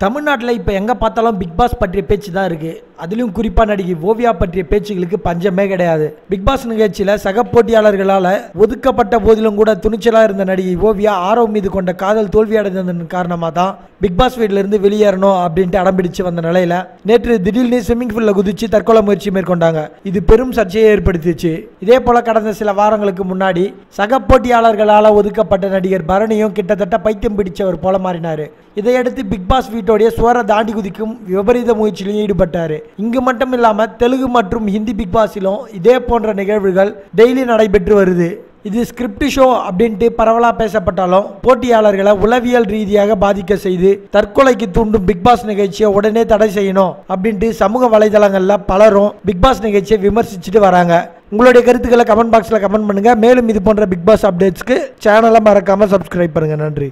தமிழ்நாட்டில் இப்போ எங்கே பார்த்தாலும் பிக் பாஸ் பற்றிய பேச்சு தான் இருக்குது அதிலும் குறிப்பாக நடிகை ஓவியா பற்றிய பேச்சுகளுக்கு பஞ்சமே கிடையாது. பிக் பாஸ் நிகழ்ச்சியில் சக போட்டியாளர்களால் ஒதுக்கப்பட்ட போதிலும் கூட துணிச்சலாக இருந்த நடிகை ஓவியா ஆரவ் மீது கொண்ட காதல் தோல்வியடைந்ததன் காரணமாக தான் பிக் பாஸ் வீட்டிலிருந்து வெளியேறணும் அப்படின்ட்டு அடம்பிடிச்சு வந்த நிலையில் நேற்று திடீர்னு ஸ்விம்மிங் பூலில் குதிச்சு தற்கொலை முயற்சி மேற்கொண்டாங்க. இது பெரும் சர்ச்சையை ஏற்படுத்திச்சு. இதே போல கடந்த சில வாரங்களுக்கு முன்னாடி சக போட்டியாளர்களால் ஒதுக்கப்பட்ட நடிகர் பரணியும் கிட்டத்தட்ட பைத்தியம் பிடிச்சவர் போல மாறினார். இதையடுத்து பிக் பாஸ் வீட்டோடைய சுவர தாண்டி குதிக்கும் விபரீத முயற்சியிலும் ஈடுபட்டார். இங்கு மட்டும் இல்லாமல் தெலுங்கு மற்றும் ஹிந்தி பிக் பாஸிலும் இதே போன்ற நிகழ்வுகள் டெய்லி நடைபெற்று வருது. இது ஸ்கிரிப்ட் ஷோ அப்படின்ட்டு பரவலாக பேசப்பட்டாலும் போட்டியாளர்களை உளவியல் ரீதியாக பாதிக்க செய்து தற்கொலைக்கு தூண்டும் பிக் பாஸ் நிகழ்ச்சியை உடனே தடை செய்யணும் அப்படின்ட்டு சமூக வலைதளங்களில் பலரும் பிக் பாஸ் நிகழ்ச்சியை விமர்சிச்சுட்டு வராங்க. உங்களுடைய கருத்துக்களை கமெண்ட் பாக்ஸில் கமெண்ட் பண்ணுங்கள் மேலும் இது போன்ற பிக் பாஸ் அப்டேட்ஸ்க்கு சேனலை மறக்காமல் சப்ஸ்கிரைப் பண்ணுங்கள் நன்றி.